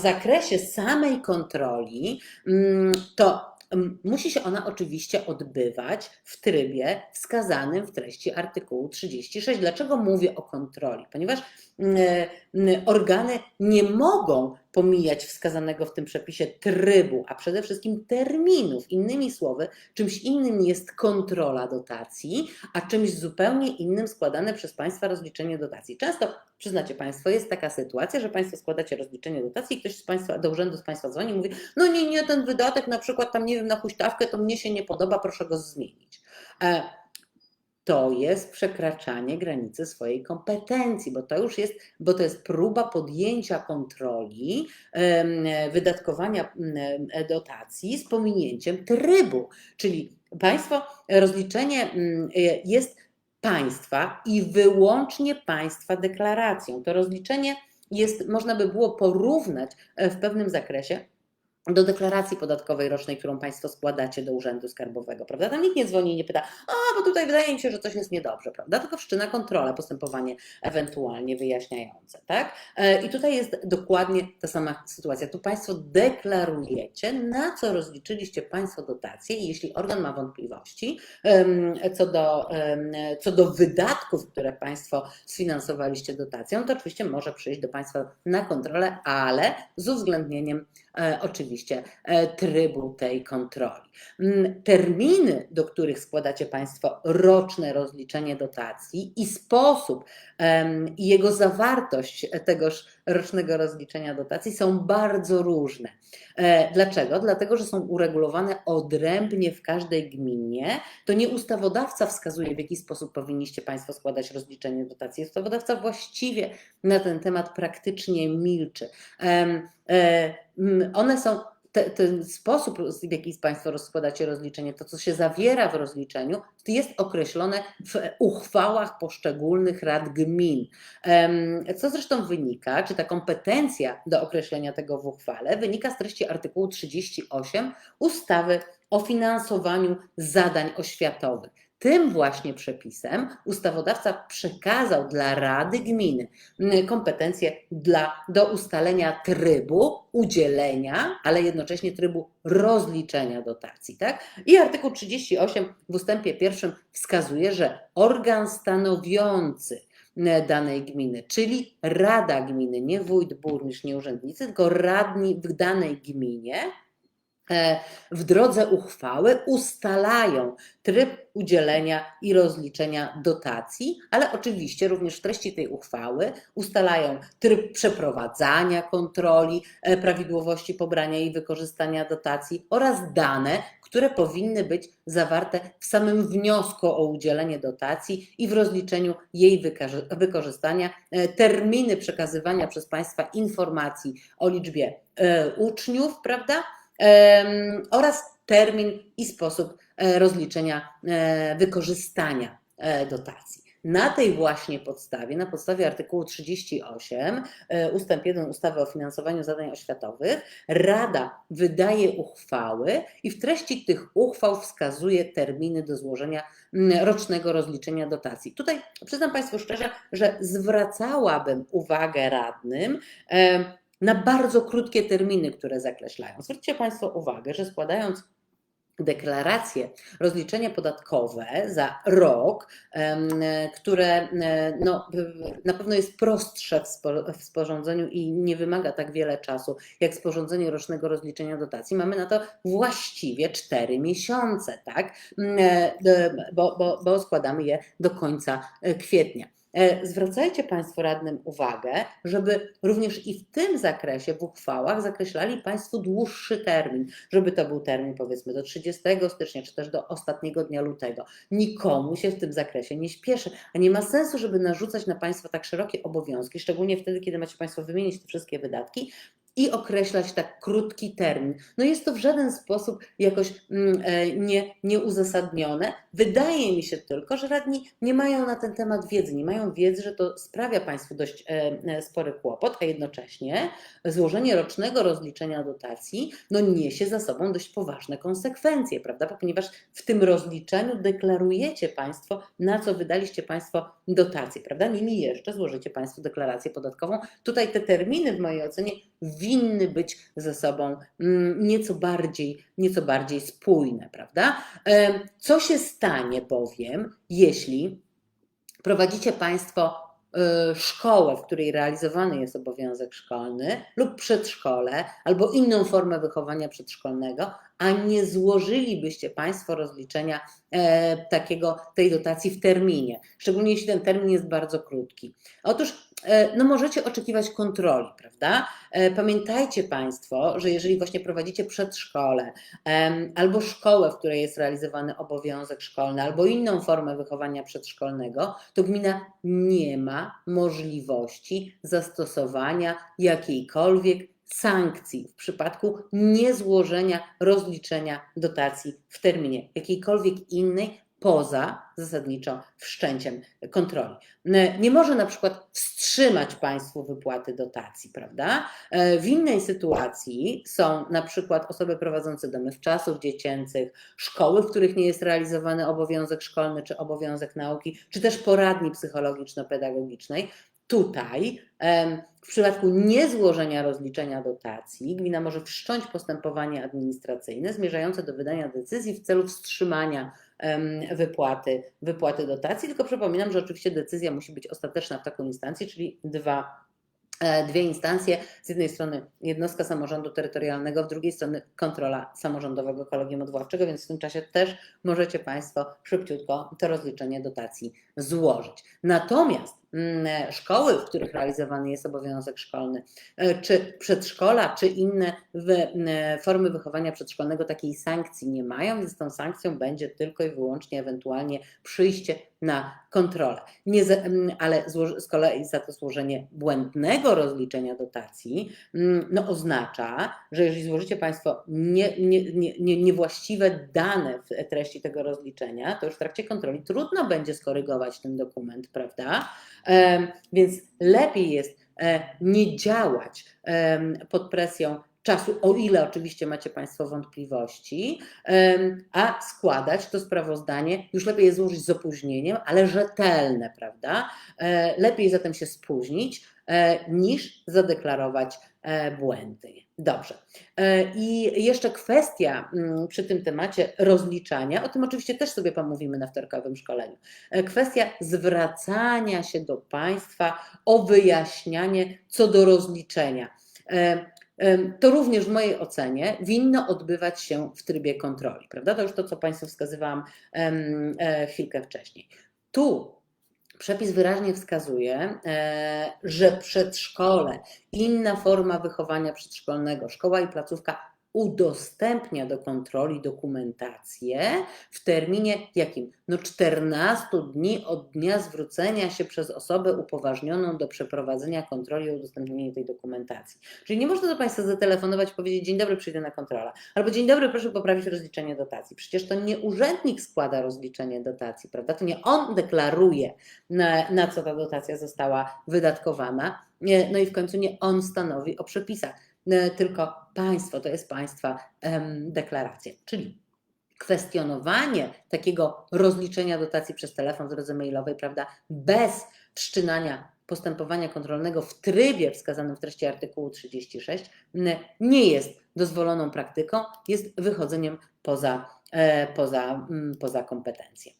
w zakresie samej kontroli, mm, to mm, musi się ona oczywiście odbywać w trybie wskazanym w treści artykułu 36. Dlaczego mówię o kontroli? Ponieważ organy nie mogą pomijać wskazanego w tym przepisie trybu, a przede wszystkim terminów. Innymi słowy, czymś innym jest kontrola dotacji, a czymś zupełnie innym składane przez Państwa rozliczenie dotacji. Często, przyznacie Państwo, jest taka sytuacja, że Państwo składacie rozliczenie dotacji i ktoś z Państwa, do urzędu z Państwa dzwoni i mówi, no nie, nie, ten wydatek na przykład tam, nie wiem, na huśtawkę, to mnie się nie podoba, proszę go zmienić. E, to jest przekraczanie granicy swojej kompetencji, bo to już jest, bo to jest próba podjęcia kontroli wydatkowania dotacji z pominięciem trybu. Czyli państwo, rozliczenie jest państwa i wyłącznie państwa deklaracją. To rozliczenie jest, można by było porównać e, w pewnym zakresie do deklaracji podatkowej rocznej, którą Państwo składacie do Urzędu Skarbowego, prawda? Tam nikt nie dzwoni i nie pyta, a bo tutaj wydaje mi się, że coś jest niedobrze, prawda? Tylko wszczyna kontrolę, postępowanie ewentualnie wyjaśniające, tak? E, I tutaj jest dokładnie ta sama sytuacja. Tu Państwo deklarujecie, na co rozliczyliście Państwo dotacje i jeśli organ ma wątpliwości co do, co do wydatków, które Państwo sfinansowaliście dotacją, to oczywiście może przyjść do Państwa na kontrolę, ale z uwzględnieniem oczywiście e, trybu tej kontroli. Mm, terminy, do których składacie Państwo roczne rozliczenie dotacji i sposób i jego zawartość tegoż rocznego rozliczenia dotacji są bardzo różne. E, dlaczego? Dlatego, że są uregulowane odrębnie w każdej gminie. To nie ustawodawca wskazuje, w jaki sposób powinniście Państwo składać rozliczenie dotacji. Ustawodawca właściwie na ten temat praktycznie milczy. One są te, ten sposób, w jaki Państwo rozkładacie rozliczenie, to co się zawiera w rozliczeniu, jest określone w uchwałach poszczególnych rad gmin. Co zresztą wynika, czy ta kompetencja do określenia tego w uchwale wynika z treści artykułu 38 ustawy o finansowaniu zadań oświatowych. Tym właśnie przepisem ustawodawca przekazał dla Rady Gminy mm, kompetencje dla, do ustalenia trybu udzielenia, ale jednocześnie trybu rozliczenia dotacji. Tak? I artykuł 38 w ustępie pierwszym wskazuje, że organ stanowiący mm, danej gminy, czyli Rada Gminy, nie wójt, burmistrz, nie urzędnicy, tylko radni w danej gminie, w drodze uchwały ustalają tryb udzielenia i rozliczenia dotacji, ale oczywiście również w treści tej uchwały ustalają tryb przeprowadzania kontroli e, prawidłowości pobrania i wykorzystania dotacji oraz dane, które powinny być zawarte w samym wniosku o udzielenie dotacji i w rozliczeniu jej wykorzystania, e, terminy przekazywania przez państwa informacji o liczbie uczniów, prawda? Oraz termin i sposób e, rozliczenia e, wykorzystania e, dotacji. Na tej właśnie podstawie, na podstawie artykułu 38 ustęp 1 ustawy o finansowaniu zadań oświatowych, Rada wydaje uchwały i w treści tych uchwał wskazuje terminy do złożenia rocznego rozliczenia dotacji. Tutaj przyznam Państwu szczerze, że zwracałabym uwagę radnym na bardzo krótkie terminy, które zakreślają. Zwróćcie Państwo uwagę, że składając deklaracje, rozliczenie podatkowe za rok, które no, na pewno jest prostsze w sporządzeniu i nie wymaga tak wiele czasu jak sporządzenie rocznego rozliczenia dotacji. Mamy na to właściwie 4 miesiące, tak? bo, bo, bo składamy je do końca kwietnia. E, zwracajcie Państwo radnym uwagę, żeby również i w tym zakresie w uchwałach zakreślali Państwo dłuższy termin, żeby to był termin powiedzmy do 30 stycznia, czy też do ostatniego dnia lutego. Nikomu się w tym zakresie nie śpieszy, a nie ma sensu, żeby narzucać na Państwa tak szerokie obowiązki, szczególnie wtede, kiedy macie Państwo wymienić te wszystkie wydatki, i określać tak krótki termin. No jest to w żaden sposób jakoś mm, e, nie, nieuzasadnione. Wydaje mi się tylko, że radni nie mają na ten temat wiedzy, nie mają wiedzy, że to sprawia Państwu dość e, e, spory kłopot, a jednocześnie złożenie rocznego rozliczenia dotacji no niesie za sobą dość poważne konsekwencje, prawda? Ponieważ w tym rozliczeniu deklarujecie Państwo, na co wydaliście Państwo dotacje, prawda? Nimi jeszcze złożycie Państwo deklarację podatkową. Tutaj te terminy w mojej ocenie winny być ze sobą mm, nieco bardziej, nieco bardziej spójne, prawda? Co się stanie bowiem, jeśli prowadzicie Państwo y, szkołę, w której realizowany jest obowiązek szkolny, lub przedszkole, albo inną formę wychowania przedszkolnego, a nie złożylibyście Państwo rozliczenia e, takiego, tej dotacji w terminie, szczególnie jeśli ten termin jest bardzo krótki. Otóż no możecie oczekiwać kontroli, prawda? E, Pamiętajcie Państwo, że jeżeli właśnie prowadzicie przedszkole albo szkołę, w której jest realizowany obowiązek szkolny, albo inną formę wychowania przedszkolnego, to gmina nie ma możliwości zastosowania jakiejkolwiek sankcji w przypadku niezłożenia rozliczenia dotacji w terminie, jakiejkolwiek innej poza zasadniczo wszczęciem kontroli. N- Nie może na przykład wstrzymać Państwu wypłaty dotacji, prawda? E, W innej sytuacji są na przykład osoby prowadzące domy wczasów dziecięcych, szkoły, w których nie jest realizowany obowiązek szkolny czy obowiązek nauki, czy też poradni psychologiczno-pedagogicznej. Tutaj w przypadku niezłożenia rozliczenia dotacji gmina może wszcząć postępowanie administracyjne zmierzające do wydania decyzji w celu wstrzymania wypłaty, wypłaty dotacji. Tylko przypominam, że oczywiście decyzja musi być ostateczna w taką instancję, czyli dwa e, dwie instancje. Z jednej strony jednostka samorządu terytorialnego, z drugiej strony kontrola samorządowego kolegium odwoławczego, więc w tym czasie też możecie Państwo szybciutko to rozliczenie dotacji złożyć. Natomiast szkoły, w których realizowany jest obowiązek szkolny, e, czy przedszkola, czy inne formy wychowania przedszkolnego takiej sankcji nie mają, więc tą sankcją będzie tylko i wyłącznie ewentualnie przyjście na kontrolę. Nie ale z kolei za to złożenie błędnego rozliczenia dotacji mm, no, oznacza, że jeżeli złożycie Państwo nie, nie, nie, niewłaściwe dane w treści tego rozliczenia, to już w trakcie kontroli trudno będzie skorygować ten dokument, prawda? Więc lepiej jest e, nie działać pod presją czasu, o ile oczywiście macie Państwo wątpliwości, a składać to sprawozdanie, już lepiej je złożyć z opóźnieniem, ale rzetelne, prawda? E, Lepiej zatem się spóźnić, niż zadeklarować e, błędy. Dobrze. E, I jeszcze kwestia mm, przy tym temacie rozliczania, o tym oczywiście też sobie pomówimy na wtorkowym szkoleniu. E, Kwestia zwracania się do Państwa o wyjaśnianie co do rozliczenia. E, To również w mojej ocenie winno odbywać się w trybie kontroli, prawda? To już to, co Państwu wskazywałam e, chwilkę wcześniej. Tu przepis wyraźnie wskazuje, e, że przedszkole, inna forma wychowania przedszkolnego, szkoła i placówka udostępnia do kontroli dokumentację w terminie jakim? No 14 dni od dnia zwrócenia się przez osobę upoważnioną do przeprowadzenia kontroli i udostępnienia tej dokumentacji. Czyli nie można do Państwa zatelefonować i powiedzieć dzień dobry, przyjdę na kontrolę. Albo dzień dobry, proszę poprawić rozliczenie dotacji. Przecież to nie urzędnik składa rozliczenie dotacji, prawda? To nie on deklaruje, na, na co ta dotacja została wydatkowana. Nie, No i w końcu nie on stanowi o przepisach, tylko państwo, to jest państwa deklaracja. Czyli kwestionowanie takiego rozliczenia dotacji przez telefon w drodze mailowej, prawda, bez wszczynania postępowania kontrolnego w trybie wskazanym w treści artykułu 36 m, nie jest dozwoloną praktyką, jest wychodzeniem poza, e, poza, poza kompetencje.